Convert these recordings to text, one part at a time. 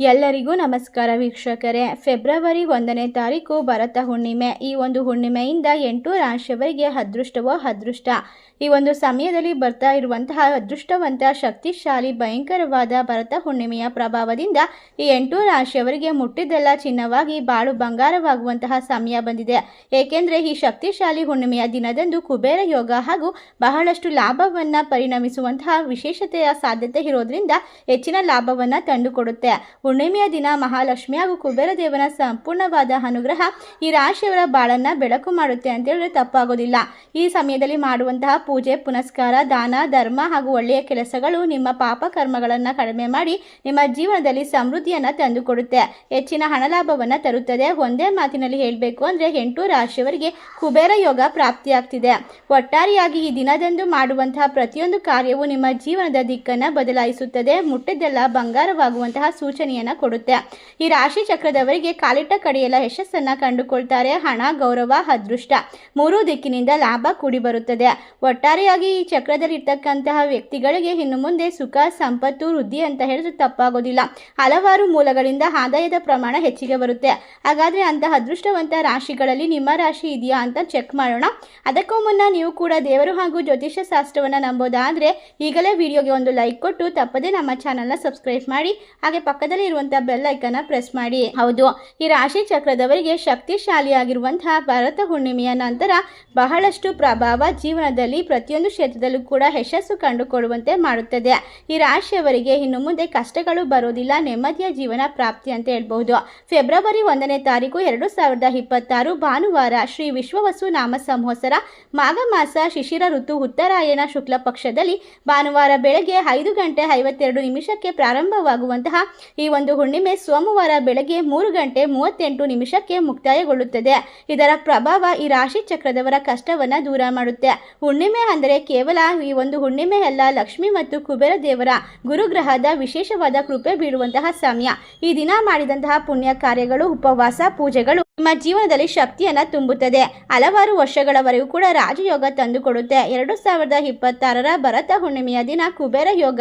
ಎಲ್ಲರಿಗೂ ನಮಸ್ಕಾರ ವೀಕ್ಷಕರೇ. ಫೆಬ್ರವರಿ ಒಂದನೇ ತಾರೀಕು ಭರತ ಹುಣ್ಣಿಮೆ. ಈ ಒಂದು ಹುಣ್ಣಿಮೆಯಿಂದ ಎಂಟು ರಾಶಿಯವರಿಗೆ ಅದೃಷ್ಟವೋ ಅದೃಷ್ಟ. ಈ ಒಂದು ಸಮಯದಲ್ಲಿ ಬರ್ತಾ ಇರುವಂತಹ ಅದೃಷ್ಟವಂತ, ಶಕ್ತಿಶಾಲಿ, ಭಯಂಕರವಾದ ಭರತ ಹುಣ್ಣಿಮೆಯ ಪ್ರಭಾವದಿಂದ ಈ ಎಂಟು ರಾಶಿಯವರಿಗೆ ಮುಟ್ಟಿದ್ದೆಲ್ಲ ಚಿನ್ನವಾಗಿ, ಬಾಳು ಬಂಗಾರವಾಗುವಂತಹ ಸಮಯ ಬಂದಿದೆ. ಏಕೆಂದರೆ ಈ ಶಕ್ತಿಶಾಲಿ ಹುಣ್ಣಿಮೆಯ ದಿನದಂದು ಕುಬೇರ ಯೋಗ ಹಾಗೂ ಬಹಳಷ್ಟು ಲಾಭವನ್ನು ಪರಿಣಮಿಸುವಂತಹ ವಿಶೇಷತೆಯ ಸಾಧ್ಯತೆ ಇರೋದ್ರಿಂದ ಹೆಚ್ಚಿನ ಲಾಭವನ್ನು ತಂದುಕೊಡುತ್ತೆ. ಹುಣ್ಣಿಮೆಯ ದಿನ ಮಹಾಲಕ್ಷ್ಮಿ ಹಾಗೂ ಕುಬೇರ ದೇವನ ಸಂಪೂರ್ಣವಾದ ಅನುಗ್ರಹ ಈ ರಾಶಿಯವರ ಬಾಳನ್ನ ಬೆಳಕು ಮಾಡುತ್ತೆ ಅಂತ ಹೇಳಿದ್ರೆ ತಪ್ಪಾಗೋದಿಲ್ಲ. ಈ ಸಮಯದಲ್ಲಿ ಮಾಡುವಂತಹ ಪೂಜೆ, ಪುನಸ್ಕಾರ, ದಾನ, ಧರ್ಮ ಹಾಗೂ ಒಳ್ಳೆಯ ಕೆಲಸಗಳು ನಿಮ್ಮ ಪಾಪ ಕರ್ಮಗಳನ್ನು ಕಡಿಮೆ ಮಾಡಿ ನಿಮ್ಮ ಜೀವನದಲ್ಲಿ ಸಮೃದ್ಧಿಯನ್ನ ತಂದುಕೊಡುತ್ತೆ. ಹೆಚ್ಚಿನ ಹಣ ಲಾಭವನ್ನ ತರುತ್ತದೆ. ಒಂದೇ ಮಾತಿನಲ್ಲಿ ಹೇಳಬೇಕು ಅಂದ್ರೆ ಎಂಟು ರಾಶಿಯವರಿಗೆ ಕುಬೇರ ಯೋಗ ಪ್ರಾಪ್ತಿಯಾಗ್ತಿದೆ. ಒಟ್ಟಾರೆಯಾಗಿ ಈ ದಿನದಂದು ಮಾಡುವಂತಹ ಪ್ರತಿಯೊಂದು ಕಾರ್ಯವು ನಿಮ್ಮ ಜೀವನದ ದಿಕ್ಕನ್ನ ಬದಲಾಯಿಸುತ್ತದೆ. ಮುಟ್ಟಿದ್ದೆಲ್ಲ ಬಂಗಾರವಾಗುವಂತಹ ಸೂಚನೆಯನ್ನ ಕೊಡುತ್ತೆ. ಈ ರಾಶಿ ಚಕ್ರದವರಿಗೆ ಕಾಲಿಟ್ಟ ಕಡೆಯೆಲ್ಲ ಯಶಸ್ಸನ್ನ ಕಂಡುಕೊಳ್ತಾರೆ. ಹಣ, ಗೌರವ, ಅದೃಷ್ಟ ಮೂರು ದಿಕ್ಕಿನಿಂದ ಲಾಭ ಕೂಡಿ ಬರುತ್ತದೆ. ಒಟ್ಟಾರೆಯಾಗಿ ಈ ಚಕ್ರದಲ್ಲಿ ಇರ್ತಕ್ಕಂತಹ ವ್ಯಕ್ತಿಗಳಿಗೆ ಇನ್ನು ಮುಂದೆ ಸುಖ, ಸಂಪತ್ತು, ವೃದ್ಧಿ ಅಂತ ಹೇಳಿದ್ರೆ ತಪ್ಪಾಗೋದಿಲ್ಲ. ಹಲವಾರು ಮೂಲಗಳಿಂದ ಆದಾಯದ ಪ್ರಮಾಣ ಹೆಚ್ಚಿಗೆ ಬರುತ್ತೆ. ಹಾಗಾದ್ರೆ ಅಂತಹ ಅದೃಷ್ಟವಂತ ರಾಶಿಗಳಲ್ಲಿ ನಿಮ್ಮ ರಾಶಿ ಇದೆಯಾ ಅಂತ ಚೆಕ್ ಮಾಡೋಣ. ಅದಕ್ಕೂ ಮುನ್ನ ನೀವು ಕೂಡ ದೇವರು ಹಾಗೂ ಜ್ಯೋತಿಷ್ಯ ಶಾಸ್ತ್ರವನ್ನು ನಂಬೋದಾದ್ರೆ ಈಗಲೇ ವಿಡಿಯೋಗೆ ಒಂದು ಲೈಕ್ ಕೊಟ್ಟು ತಪ್ಪದೇ ನಮ್ಮ ಚಾನಲ್ನ ಸಬ್ಸ್ಕ್ರೈಬ್ ಮಾಡಿ. ಹಾಗೆ ಪಕ್ಕದಲ್ಲಿ ಇರುವಂಥ ಬೆಲ್ ಐಕನ್ನ ಪ್ರೆಸ್ ಮಾಡಿ. ಹೌದು, ಈ ರಾಶಿ ಚಕ್ರದವರಿಗೆ ಶಕ್ತಿಶಾಲಿಯಾಗಿರುವಂತಹ ಭರತ ಹುಣ್ಣಿಮೆಯ ನಂತರ ಬಹಳಷ್ಟು ಪ್ರಭಾವ ಜೀವನದಲ್ಲಿ ಪ್ರತಿಯೊಂದು ಕ್ಷೇತ್ರದಲ್ಲೂ ಕೂಡ ಯಶಸ್ಸು ಕಂಡುಕೊಳ್ಳುವಂತೆ ಮಾಡುತ್ತದೆ. ಈ ರಾಶಿಯವರಿಗೆ ಇನ್ನು ಮುಂದೆ ಕಷ್ಟಗಳು ಬರೋದಿಲ್ಲ ನೆಮ್ಮದಿಯ ಜೀವನ ಪ್ರಾಪ್ತಿ ಅಂತ ಹೇಳ್ಬಹುದು. ಫೆಬ್ರವರಿ ಒಂದನೇ ತಾರೀಕು ಎರಡು ಸಾವಿರದ ಇಪ್ಪತ್ತಾರು, ಭಾನುವಾರ ಶ್ರೀ ವಿಶ್ವವಸು ನಾಮ ಸಂಹೋಸರ ಮಾಘ ಮಾಸ, ಶಿಶಿರ ಋತು, ಉತ್ತರಾಯಣ ಶುಕ್ಲ ಪಕ್ಷದಲ್ಲಿ ಭಾನುವಾರ ಬೆಳಗ್ಗೆ ಐದು ಗಂಟೆ ಐವತ್ತೆರಡು ನಿಮಿಷಕ್ಕೆ ಪ್ರಾರಂಭವಾಗುವಂತಹ ಈ ಒಂದು ಹುಣ್ಣಿಮೆ ಸೋಮವಾರ ಬೆಳಗ್ಗೆ ಮೂರು ಗಂಟೆ ಮೂವತ್ತೆಂಟು ನಿಮಿಷಕ್ಕೆ ಮುಕ್ತಾಯಗೊಳ್ಳುತ್ತದೆ. ಇದರ ಪ್ರಭಾವ ಈ ರಾಶಿ ಚಕ್ರದವರ ಕಷ್ಟವನ್ನ ದೂರ ಮಾಡುತ್ತೆ. ಹುಣ್ಣಿಮೆ ಅಂದರೆ ಕೇವಲ ಈ ಒಂದು ಹುಣ್ಣಿಮೆ ಅಲ್ಲ, ಲಕ್ಷ್ಮಿ ಮತ್ತು ಕುಬೇರ ದೇವರ ಗುರುಗ್ರಹದ ವಿಶೇಷವಾದ ಕೃಪೆ ಬೀಳುವಂತಹ ಸಮಯ. ಈ ದಿನ ಮಾಡಿದಂತಹ ಪುಣ್ಯ ಕಾರ್ಯಗಳು, ಉಪವಾಸ, ಪೂಜೆಗಳು ನಿಮ್ಮ ಜೀವನದಲ್ಲಿ ಶಕ್ತಿಯನ್ನು ತುಂಬುತ್ತದೆ. ಹಲವಾರು ವರ್ಷಗಳವರೆಗೂ ಕೂಡ ರಾಜಯೋಗ ತಂದುಕೊಡುತ್ತೆ. ಎರಡು ಸಾವಿರದ ಇಪ್ಪತ್ತಾರರ ಭರತ ಹುಣ್ಣಿಮೆಯ ದಿನ ಕುಬೇರ ಯೋಗ.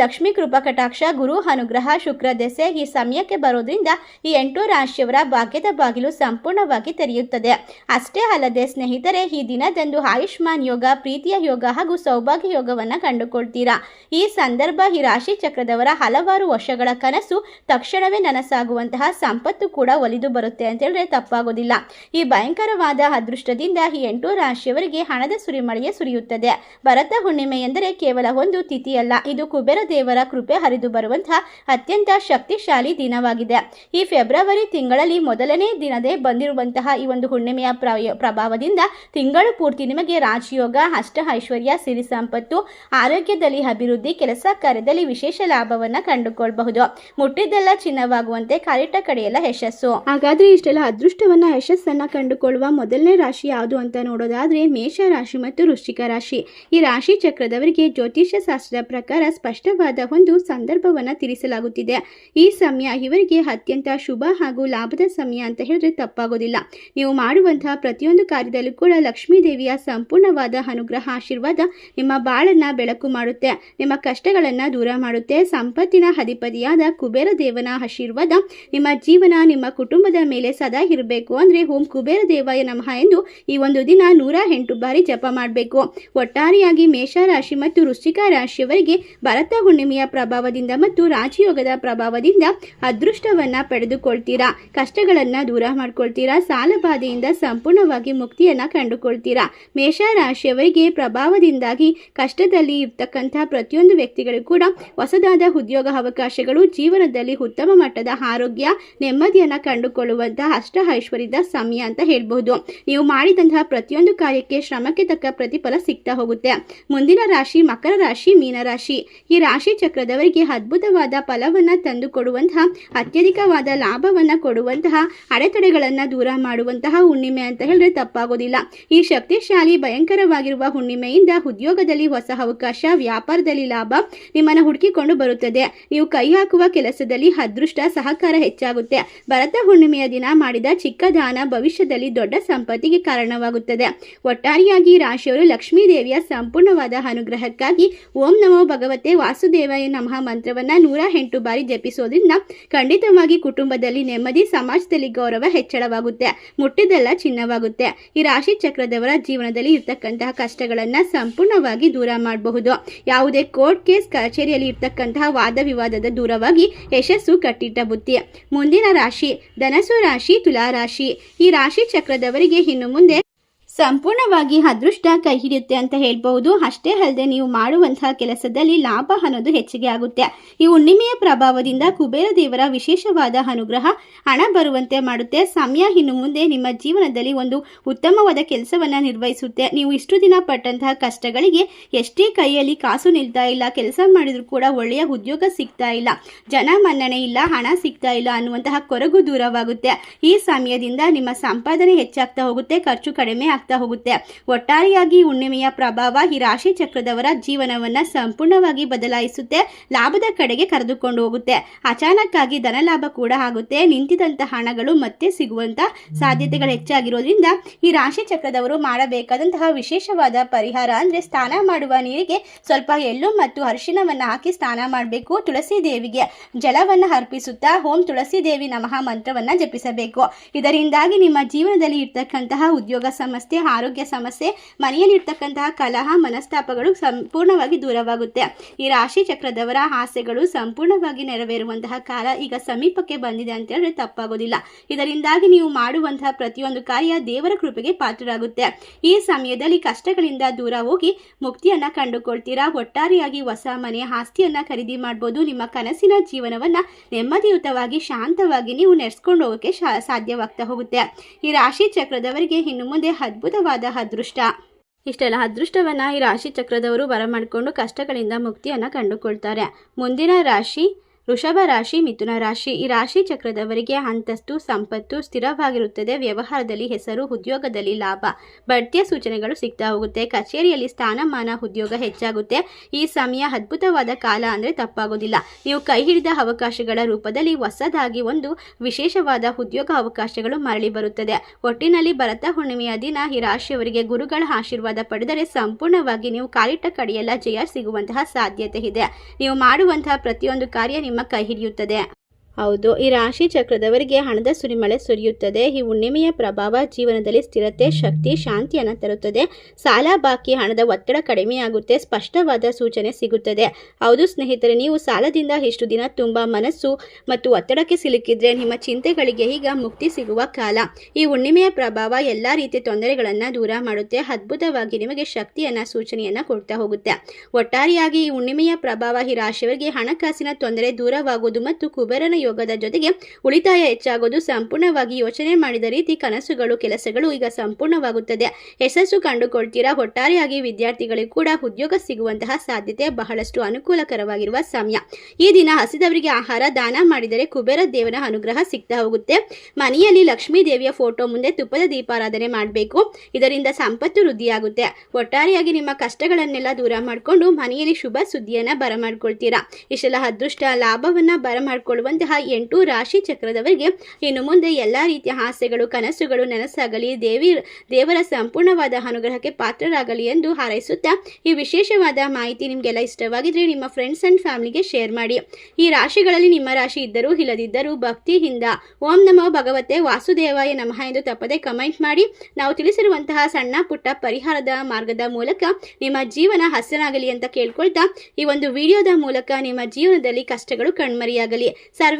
ಲಕ್ಷ್ಮೀ ಕೃಪಾ ಕಟಾಕ್ಷ, ಗುರು ಅನುಗ್ರಹ, ಶುಕ್ರ ದೆಸೆ ಈ ಸಮಯಕ್ಕೆ ಬರೋದ್ರಿಂದ ಈ ಎಂಟು ರಾಶಿಯವರ ಭಾಗ್ಯದ ಬಾಗಿಲು ಸಂಪೂರ್ಣವಾಗಿ ತೆರೆಯುತ್ತದೆ. ಅಷ್ಟೇ ಅಲ್ಲದೆ ಸ್ನೇಹಿತರೆ, ಈ ದಿನದಂದು ಆಯುಷ್ಮಾನ್ ಯೋಗ, ಪ್ರೀತಿಯ ಯೋಗ ಹಾಗೂ ಸೌಭಾಗ್ಯ ಯೋಗವನ್ನು ಕಂಡುಕೊಳ್ತೀರಾ? ಈ ಸಂದರ್ಭ ಈ ರಾಶಿ ಚಕ್ರದವರ ಹಲವಾರು ವರ್ಷಗಳ ಕನಸು ತಕ್ಷಣವೇ ನನಸಾಗುವಂತಹ ಸಂಪತ್ತು ಕೂಡ ಒಲಿದು ಬರುತ್ತೆ ಅಂತ ಹೇಳಿದ್ರೆ ತಪ್ಪಾಗೋದಿಲ್ಲ. ಈ ಭಯಂಕರವಾದ ಅದೃಷ್ಟದಿಂದ ಈ ಎಂಟು ರಾಶಿಯವರಿಗೆ ಹಣದ ಸುರಿಮಳೆಯ ಸುರಿಯುತ್ತದೆ. ಭರತ ಹುಣ್ಣಿಮೆ ಎಂದರೆ ಕೇವಲ ಒಂದು ತಿಥಿಯಲ್ಲ. ಇದು ಕುಬೇರ ದೇವರ ಕೃಪೆ ಹರಿದು ಬರುವಂತಹ ಅತ್ಯಂತ ಶಕ್ತಿಶಾಲಿ ದಿನವಾಗಿದೆ. ಈ ಫೆಬ್ರವರಿ ತಿಂಗಳಲ್ಲಿ ಮೊದಲನೇ ದಿನದೇ ಬಂದಿರುವಂತಹ ಈ ಒಂದು ಹುಣ್ಣಿಮೆಯ ಪ್ರಭಾವದಿಂದ ತಿಂಗಳು ಪೂರ್ತಿ ನಿಮಗೆ ರಾಜಯೋಗ ಅಷ್ಟ ಐಶ್ವರ್ಯ ಸಿರಿ ಸಂಪತ್ತು, ಆರೋಗ್ಯದಲ್ಲಿ ಅಭಿವೃದ್ಧಿ, ಕೆಲಸ ಕಾರ್ಯದಲ್ಲಿ ವಿಶೇಷ ಲಾಭವನ್ನ ಕಂಡುಕೊಳ್ಬಹುದು. ಮುಟ್ಟಿದ್ದೆಲ್ಲ ಚಿನ್ನವಾಗುವಂತೆ ಕಾಲಿಟ್ಟ ಕಡೆಯೆಲ್ಲ ಯಶಸ್ಸು. ಹಾಗಾದ್ರೆ ಇಷ್ಟೆಲ್ಲ ಅದೃಷ್ಟವನ್ನ ಯಶಸ್ಸನ್ನು ಕಂಡುಕೊಳ್ಳುವ ಮೊದಲನೇ ರಾಶಿ ಯಾವುದು ಅಂತ ನೋಡೋದಾದ್ರೆ ಮೇಷ ರಾಶಿ ಮತ್ತು ವೃಶ್ಚಿಕ ರಾಶಿ. ಈ ರಾಶಿ ಚಕ್ರದವರಿಗೆ ಜ್ಯೋತಿಷ್ಯ ಶಾಸ್ತ್ರದ ಪ್ರಕಾರ ಸ್ಪಷ್ಟವಾದ ಒಂದು ಸಂದರ್ಭವನ್ನ ತಿಳಿಸಲಾಗುತ್ತಿದೆ. ಈ ಸಮಯ ಇವರಿಗೆ ಅತ್ಯಂತ ಶುಭ ಹಾಗೂ ಲಾಭದ ಸಮಯ ಅಂತ ಹೇಳಿದ್ರೆ ತಪ್ಪಾಗೋದಿಲ್ಲ. ನೀವು ಮಾಡುವಂತಹ ಪ್ರತಿಯೊಂದು ಕಾರ್ಯದಲ್ಲೂ ಕೂಡ ಲಕ್ಷ್ಮೀ ದೇವಿಯ ಸಂಪೂರ್ಣವಾದ ಅನುಗ್ರಹ, ಆಶೀರ್ವಾದ ನಿಮ್ಮ ಬಾಳನ್ನ ಬೆಳಕು ಮಾಡುತ್ತೆ. ನಿಮ್ಮ ಕಷ್ಟಗಳನ್ನ ದೂರ ಮಾಡುತ್ತೆ. ಸಂಪತ್ತಿನ ಅಧಿಪತಿಯಾದ ಕುಬೇರ ದೇವನ ಆಶೀರ್ವಾದ ನಿಮ್ಮ ಜೀವನ, ನಿಮ್ಮ ಕುಟುಂಬದ ಮೇಲೆ ಸದಾ ಇರಬೇಕು ಅಂದ್ರೆ ಓಂ ಕುಬೇರ ದೇವಾಯ ನಮಃ ಎಂದು ಈ ಒಂದು ದಿನ ನೂರ ಎಂಟು ಬಾರಿ ಜಪ ಮಾಡಬೇಕು. ಒಟ್ಟಾರೆಯಾಗಿ ಮೇಷರಾಶಿ ಮತ್ತು ವೃಶ್ಚಿಕ ರಾಶಿಯವರಿಗೆ ಭರತ ಹುಣ್ಣಿಮೆಯ ಪ್ರಭಾವದಿಂದ ಮತ್ತು ರಾಜಯೋಗದ ಪ್ರಭಾವದಿಂದ ಅದೃಷ್ಟವನ್ನು ಪಡೆದುಕೊಳ್ತೀರಾ? ಕಷ್ಟಗಳನ್ನ ದೂರ ಮಾಡ್ಕೊಳ್ತೀರಾ? ಸಾಲ ಬಾಧೆಯಿಂದ ಸಂಪೂರ್ಣವಾಗಿ ಮುಕ್ತಿಯನ್ನು ಕಂಡುಕೊಳ್ತೀರಾ? ಮೇಷ ರಾಶಿಯವರಿಗೆ ಪ್ರಭಾವದಿಂದಾಗಿ ಕಷ್ಟದಲ್ಲಿ ಇರ್ತಕ್ಕಂಥ ಪ್ರತಿಯೊಂದು ವ್ಯಕ್ತಿಗಳು ಕೂಡ ಹೊಸದಾದ ಉದ್ಯೋಗ ಅವಕಾಶಗಳು, ಜೀವನದಲ್ಲಿ ಉತ್ತಮ ಮಟ್ಟದ ಆರೋಗ್ಯ, ನೆಮ್ಮದಿಯನ್ನ ಕಂಡುಕೊಳ್ಳುವಂತಹ ಅಷ್ಟ ಐಶ್ವರ್ಯದ ಸಮಯ ಅಂತ ಹೇಳ್ಬಹುದು. ನೀವು ಮಾಡಿದಂತಹ ಪ್ರತಿಯೊಂದು ಕಾರ್ಯಕ್ಕೆ ಶ್ರಮಕ್ಕೆ ತಕ್ಕ ಪ್ರತಿಫಲ ಸಿಗ್ತಾ ಹೋಗುತ್ತೆ. ಮುಂದಿನ ರಾಶಿ ಮಕರ ರಾಶಿ, ಮೀನ ರಾಶಿ. ಈ ರಾಶಿ ಚಕ್ರದವರಿಗೆ ಅದ್ಭುತವಾದ ಫಲವನ್ನ ತಂದು ಕೊಡುವಂತಹ ಅತ್ಯಧಿಕವಾದ ಲಾಭವನ್ನ ಕೊಡುವಂತಹ, ಅಡೆತಡೆಗಳನ್ನ ದೂರ ಮಾಡುವಂತಹ ಹುಣ್ಣಿಮೆ ಅಂತ ಹೇಳಿದ್ರೆ ತಪ್ಪಾಗೋದಿಲ್ಲ. ಈ ಶಕ್ತಿಶಾಲಿ, ಭಯಂಕರವಾಗಿರುವ ಹುಣ್ಣಿಮೆಯಿಂದ ಉದ್ಯೋಗದಲ್ಲಿ ಹೊಸ ಅವಕಾಶ, ವ್ಯಾಪಾರದಲ್ಲಿ ಲಾಭ ನಿಮ್ಮನ್ನ ಹುಡುಕಿಕೊಂಡು ಬರುತ್ತದೆ. ನೀವು ಕೈ ಹಾಕುವ ಕೆಲಸದಲ್ಲಿ ಅದೃಷ್ಟ, ಸಹಕಾರ ಹೆಚ್ಚಾಗುತ್ತೆ. ಭರತ ಹುಣ್ಣಿಮೆಯ ದಿನ ಮಾಡಿದ ಚಿಕ್ಕ ದಾನ ಭವಿಷ್ಯದಲ್ಲಿ ದೊಡ್ಡ ಸಂಪತ್ತಿಗೆ ಕಾರಣವಾಗುತ್ತದೆ. ಒಟ್ಟಾರೆಯಾಗಿ ರಾಶಿಯವರು ಲಕ್ಷ್ಮೀ ದೇವಿಯ ಸಂಪೂರ್ಣವಾದ ಅನುಗ್ರಹಕ್ಕಾಗಿ ಓಂ ನಮೋ ಭಗವತೆ ವಾಸುದೇವಾಯ ನಮಃ ಮಂತ್ರವನ್ನ ನೂರ ಎಂಟು ಬಾರಿ ಜಪಿಸೋದ್ರಿಂದ ಖಂಡಿತವಾಗಿ ಕುಟುಂಬದಲ್ಲಿ ನೆಮ್ಮದಿ, ಸಮಾಜದಲ್ಲಿ ಗೌರವ ಹೆಚ್ಚಳವಾಗುತ್ತೆ, ಮುಟ್ಟಿದೆಲ್ಲ ಚಿನ್ನವಾಗುತ್ತೆ. ಈ ರಾಶಿ ಚಕ್ರದವರ ಜೀವನದಲ್ಲಿ ಇರ್ತಕ್ಕಂತಹ ಕಷ್ಟಗಳನ್ನ ಸಂಪೂರ್ಣವಾಗಿ ದೂರ ಮಾಡಬಹುದು. ಯಾವುದೇ ಕೋರ್ಟ್ ಕೇಸ್ ಕಚೇರಿಯಲ್ಲಿ ಇರ್ತಕ್ಕಂತಹ ವಾದ ವಿವಾದದ ದೂರವಾಗಿ ಯಶಸ್ಸು ಕಟ್ಟಿಟ್ಟ ಬುತ್ತಿ. ಮುಂದಿನ ರಾಶಿ ಧನಸು ರಾಶಿ ತುಲಾ ರಾಶಿ ಈ ರಾಶಿ ಚಕ್ರದವರಿಗೆ ಇನ್ನು ಮುಂದೆ ಸಂಪೂರ್ಣವಾಗಿ ಅದೃಷ್ಟ ಕೈ ಹಿಡಿಯುತ್ತೆ ಅಂತ ಹೇಳ್ಬಹುದು. ಅಷ್ಟೇ ಅಲ್ಲದೆ ನೀವು ಮಾಡುವಂತಹ ಕೆಲಸದಲ್ಲಿ ಲಾಭ ಅನ್ನೋದು ಹೆಚ್ಚಿಗೆ ಆಗುತ್ತೆ. ಈ ಹುಣ್ಣಿಮೆಯ ಪ್ರಭಾವದಿಂದ ಕುಬೇರ ದೇವರ ವಿಶೇಷವಾದ ಅನುಗ್ರಹ ಹಣ ಬರುವಂತೆ ಮಾಡುತ್ತೆ. ಸಮಯ ಇನ್ನು ಮುಂದೆ ನಿಮ್ಮ ಜೀವನದಲ್ಲಿ ಒಂದು ಉತ್ತಮವಾದ ಕೆಲಸವನ್ನು ನಿರ್ವಹಿಸುತ್ತೆ. ನೀವು ಇಷ್ಟು ದಿನ ಪಟ್ಟಂತಹ ಕಷ್ಟಗಳಿಗೆ ಎಷ್ಟೇ ಕೈಯಲ್ಲಿ ಕಾಸು ನಿಲ್ತಾ ಇಲ್ಲ, ಕೆಲಸ ಮಾಡಿದರೂ ಕೂಡ ಒಳ್ಳೆಯ ಉದ್ಯೋಗ ಸಿಗ್ತಾ ಇಲ್ಲ, ಜನ ಮನ್ನಣೆ ಇಲ್ಲ, ಹಣ ಸಿಗ್ತಾ ಇಲ್ಲ ಅನ್ನುವಂತಹ ಕೊರಗು ದೂರವಾಗುತ್ತೆ. ಈ ಸಮಯದಿಂದ ನಿಮ್ಮ ಸಂಪಾದನೆ ಹೆಚ್ಚಾಗ್ತಾ ಹೋಗುತ್ತೆ. ಖರ್ಚು ಕಡಿಮೆ ಹೋಗುತ್ತೆ. ಒಟ್ಟಾರೆಯಾಗಿ ಹುಣ್ಣಿಮೆಯ ಪ್ರಭಾವ ಈ ರಾಶಿ ಚಕ್ರದವರ ಜೀವನವನ್ನ ಸಂಪೂರ್ಣವಾಗಿ ಬದಲಾಯಿಸುತ್ತೆ, ಲಾಭದ ಕಡೆಗೆ ಕರೆದುಕೊಂಡು ಹೋಗುತ್ತೆ. ಧನ ಧನಲಾಭ ಕೂಡ ಆಗುತ್ತೆ. ನಿಂತಿದಂತ ಹಣಗಳು ಮತ್ತೆ ಸಿಗುವಂತ ಸಾಧ್ಯತೆಗಳು ಹೆಚ್ಚಾಗಿರೋದ್ರಿಂದ ಈ ರಾಶಿ ಚಕ್ರದವರು ಮಾಡಬೇಕಾದಂತಹ ವಿಶೇಷವಾದ ಪರಿಹಾರ ಅಂದ್ರೆ ಸ್ನಾನ ಮಾಡುವ ನೀರಿಗೆ ಸ್ವಲ್ಪ ಎಳ್ಳು ಮತ್ತು ಅರಿಶಿನವನ್ನ ಹಾಕಿ ಸ್ನಾನ ಮಾಡಬೇಕು. ತುಳಸಿ ದೇವಿಗೆ ಜಲವನ್ನ ಅರ್ಪಿಸುತ್ತಾ ಓಂ ತುಳಸಿ ದೇವಿ ನಮಃ ಮಂತ್ರವನ್ನ ಜಪಿಸಬೇಕು. ಇದರಿಂದಾಗಿ ನಿಮ್ಮ ಜೀವನದಲ್ಲಿ ಇರ್ತಕ್ಕಂತಹ ಉದ್ಯೋಗ ಸಮಸ್ಯೆ ಆರೋಗ್ಯ ಸಮಸ್ಯೆ, ಮನೆಯಲ್ಲಿರ್ತಕ್ಕಂತಹ ಕಲಹ, ಮನಸ್ತಾಪಗಳು ಸಂಪೂರ್ಣವಾಗಿ ದೂರವಾಗುತ್ತೆ. ಈ ರಾಶಿ ಚಕ್ರದವರ ಆಸೆಗಳು ಸಂಪೂರ್ಣವಾಗಿ ನೆರವೇರುವಂತಹ ಕಾಲ ಈಗ ಸಮೀಪಕ್ಕೆ ಬಂದಿದೆ ಅಂತ ಹೇಳಿದ್ರೆ ತಪ್ಪಾಗೋದಿಲ್ಲ. ಇದರಿಂದಾಗಿ ನೀವು ಮಾಡುವಂತಹ ಪ್ರತಿಯೊಂದು ಕಾರ್ಯ ದೇವರ ಕೃಪೆಗೆ ಪಾತ್ರರಾಗುತ್ತೆ. ಈ ಸಮಯದಲ್ಲಿ ಕಷ್ಟಗಳಿಂದ ದೂರ ಹೋಗಿ ಮುಕ್ತಿಯನ್ನ ಕಂಡುಕೊಳ್ತೀರಾ? ಒಟ್ಟಾರೆಯಾಗಿ ಹೊಸ ಮನೆ, ಆಸ್ತಿಯನ್ನ ಖರೀದಿ ಮಾಡಬಹುದು ನಿಮ್ಮ ಕನಸಿನ ಜೀವನವನ್ನ ನೆಮ್ಮದಿಯುತವಾಗಿ, ಶಾಂತವಾಗಿ ನೀವು ನಡೆಸ್ಕೊಂಡು ಹೋಗೋಕೆ ಸಾಧ್ಯವಾಗ್ತಾ ಹೋಗುತ್ತೆ. ಈ ರಾಶಿ ಚಕ್ರದವರಿಗೆ ಇನ್ನು ಮುಂದೆ ಅದ್ಭುತವಾದ ಅದೃಷ್ಟ. ಇಷ್ಟೆಲ್ಲ ಅದೃಷ್ಟವನ್ನು ಈ ರಾಶಿ ಚಕ್ರದವರು ಬರಮಾಡಿಕೊಂಡು ಕಷ್ಟಗಳಿಂದ ಮುಕ್ತಿಯನ್ನು ಕಂಡುಕೊಳ್ತಾರೆ. ಮುಂದಿನ ರಾಶಿ ವೃಷಭ ರಾಶಿ, ಮಿಥುನ ರಾಶಿ. ಈ ರಾಶಿ ಚಕ್ರದವರಿಗೆ ಅಂತಸ್ತು, ಸಂಪತ್ತು ಸ್ಥಿರವಾಗಿರುತ್ತದೆ. ವ್ಯವಹಾರದಲ್ಲಿ ಹೆಸರು, ಉದ್ಯೋಗದಲ್ಲಿ ಲಾಭ. ಬಡ್ತಿಯ ಸೂಚನೆಗಳು ಸಿಗ್ತಾ ಹೋಗುತ್ತೆ. ಕಚೇರಿಯಲ್ಲಿ ಸ್ಥಾನಮಾನ, ಉದ್ಯೋಗ ಹೆಚ್ಚಾಗುತ್ತೆ. ಈ ಸಮಯ ಅದ್ಭುತವಾದ ಕಾಲ ಅಂದರೆ ತಪ್ಪಾಗೋದಿಲ್ಲ. ನೀವು ಕೈ ಹಿಡಿದ ಅವಕಾಶಗಳ ರೂಪದಲ್ಲಿ ಹೊಸದಾಗಿ ಒಂದು ವಿಶೇಷವಾದ ಉದ್ಯೋಗ ಅವಕಾಶಗಳು ಮರಳಿ ಬರುತ್ತದೆ. ಒಟ್ಟಿನಲ್ಲಿ ಭರತ ಹುಣ್ಣಿಮೆಯ ದಿನ ಈ ರಾಶಿಯವರಿಗೆ ಗುರುಗಳ ಆಶೀರ್ವಾದ ಪಡೆದರೆ ಸಂಪೂರ್ಣವಾಗಿ ನೀವು ಕಾಲಿಟ್ಟ ಕಡೆಯೆಲ್ಲ ಜಯ ಸಿಗುವಂತಹ ಸಾಧ್ಯತೆ ಇದೆ. ನೀವು ಮಾಡುವಂತಹ ಪ್ರತಿಯೊಂದು ಕಾರ್ಯ ಕೈ ಹಿಡಿಯುತ್ತದೆ ಹೌದು, ಈ ರಾಶಿ ಚಕ್ರದವರಿಗೆ ಹಣದ ಸುರಿಮಳೆ ಸುರಿಯುತ್ತದೆ. ಈ ಹುಣ್ಣಿಮೆಯ ಪ್ರಭಾವ ಜೀವನದಲ್ಲಿ ಸ್ಥಿರತೆ, ಶಕ್ತಿ, ಶಾಂತಿಯನ್ನು ತರುತ್ತದೆ. ಸಾಲ, ಬಾಕಿ, ಹಣದ ಒತ್ತಡ ಕಡಿಮೆಯಾಗುತ್ತೆ. ಸ್ಪಷ್ಟವಾದ ಸೂಚನೆ ಸಿಗುತ್ತದೆ. ಹೌದು ಸ್ನೇಹಿತರೆ, ನೀವು ಸಾಲದಿಂದ ಇಷ್ಟು ದಿನ ತುಂಬ ಮನಸ್ಸು ಮತ್ತು ಒತ್ತಡಕ್ಕೆ ಸಿಲುಕಿದ್ರೆ ನಿಮ್ಮ ಚಿಂತೆಗಳಿಗೆ ಈಗ ಮುಕ್ತಿ ಸಿಗುವ ಕಾಲ. ಈ ಹುಣ್ಣಿಮೆಯ ಪ್ರಭಾವ ಎಲ್ಲ ರೀತಿಯ ತೊಂದರೆಗಳನ್ನು ದೂರ ಮಾಡುತ್ತೆ. ಅದ್ಭುತವಾಗಿ ನಿಮಗೆ ಶಕ್ತಿಯನ್ನು, ಸೂಚನೆಯನ್ನು ಕೊಡ್ತಾ ಹೋಗುತ್ತೆ. ಒಟ್ಟಾರೆಯಾಗಿ ಈ ಹುಣ್ಣಿಮೆಯ ಪ್ರಭಾವ ಈ ರಾಶಿಯವರಿಗೆ ಹಣಕಾಸಿನ ತೊಂದರೆ ದೂರವಾಗುವುದು ಮತ್ತು ಕುಬೇರನ ಯೋಗದ ಜೊತೆಗೆ ಉಳಿತಾಯ ಹೆಚ್ಚಾಗೋದು ಸಂಪೂರ್ಣವಾಗಿ ಯೋಚನೆ ಮಾಡಿದ ರೀತಿ ಕನಸುಗಳು, ಕೆಲಸಗಳು ಈಗ ಸಂಪೂರ್ಣವಾಗುತ್ತದೆ. ಯಶಸ್ಸು ಕಂಡುಕೊಳ್ತೀರಾ? ಒಟ್ಟಾರೆಯಾಗಿ ವಿದ್ಯಾರ್ಥಿಗಳಿಗೆ ಕೂಡ ಉದ್ಯೋಗ ಸಿಗುವಂತಹ ಸಾಧ್ಯತೆ ಬಹಳಷ್ಟು ಅನುಕೂಲಕರವಾಗಿರುವ ಸಮಯ. ಈ ದಿನ ಹಸಿದವರಿಗೆ ಆಹಾರ, ದಾನ ಮಾಡಿದರೆ ಕುಬೇರ ದೇವನ ಅನುಗ್ರಹ ಸಿಗ್ತಾ ಹೋಗುತ್ತೆ. ಮನೆಯಲ್ಲಿ ಲಕ್ಷ್ಮೀ ದೇವಿಯ ಫೋಟೋ ಮುಂದೆ ತುಪ್ಪದ ದೀಪಾರಾಧನೆ ಮಾಡಬೇಕು. ಇದರಿಂದ ಸಂಪತ್ತು ವೃದ್ಧಿಯಾಗುತ್ತೆ. ಒಟ್ಟಾರೆಯಾಗಿ ನಿಮ್ಮ ಕಷ್ಟಗಳನ್ನೆಲ್ಲ ದೂರ ಮಾಡಿಕೊಂಡು ಮನೆಯಲ್ಲಿ ಶುಭ ಸುದ್ದಿಯನ್ನ ಬರಮಾಡ್ಕೊಳ್ತೀರಾ? ಇಷ್ಟೆಲ್ಲ ಅದೃಷ್ಟ, ಲಾಭವನ್ನ ಬರಮಾಡ್ಕೊಳ್ಳುವಂತಹ ಎಂಟು ರಾಶಿ ಚಕ್ರದವರಿಗೆ ಇನ್ನು ಮುಂದೆ ಎಲ್ಲ ರೀತಿಯ ಆಸೆಗಳು ಕನಸುಗಳು, ನನಸಾಗಲಿ, ದೇವಿ, ದೇವರ ಸಂಪೂರ್ಣವಾದ ಅನುಗ್ರಹಕ್ಕೆ ಪಾತ್ರರಾಗಲಿ ಎಂದು ಹಾರೈಸುತ್ತಾ ಈ ವಿಶೇಷವಾದ ಮಾಹಿತಿ ನಿಮಗೆಲ್ಲ ಇಷ್ಟವಾಗಿದ್ರೆ ನಿಮ್ಮ ಫ್ರೆಂಡ್ಸ್ ಅಂಡ್ ಫ್ಯಾಮಿಲಿಗೆ ಶೇರ್ ಮಾಡಿ. ಈ ರಾಶಿಗಳಲ್ಲಿ ನಿಮ್ಮ ರಾಶಿ ಇದ್ದರೂ ಇಲ್ಲದಿದ್ದರೂ ಭಕ್ತಿಯಿಂದ ಓಂ ನಮೋ ಭಗವತೆ ವಾಸುದೇವಾಯ ನಮಃ ಎಂದು ತಪ್ಪದೆ ಕಮೆಂಟ್ ಮಾಡಿ. ನಾವು ತಿಳಿಸಿರುವಂತಹ ಸಣ್ಣ ಪುಟ್ಟ ಪರಿಹಾರದ ಮಾರ್ಗದ ಮೂಲಕ ನಿಮ್ಮ ಜೀವನ ಹಸನಾಗಲಿ ಅಂತ ಕೇಳ್ಕೊಳ್ತಾ ಈ ಒಂದು ವಿಡಿಯೋದ ಮೂಲಕ ನಿಮ್ಮ ಜೀವನದಲ್ಲಿ ಕಷ್ಟಗಳು ಕಣ್ಮರಿಯಾಗಲಿ.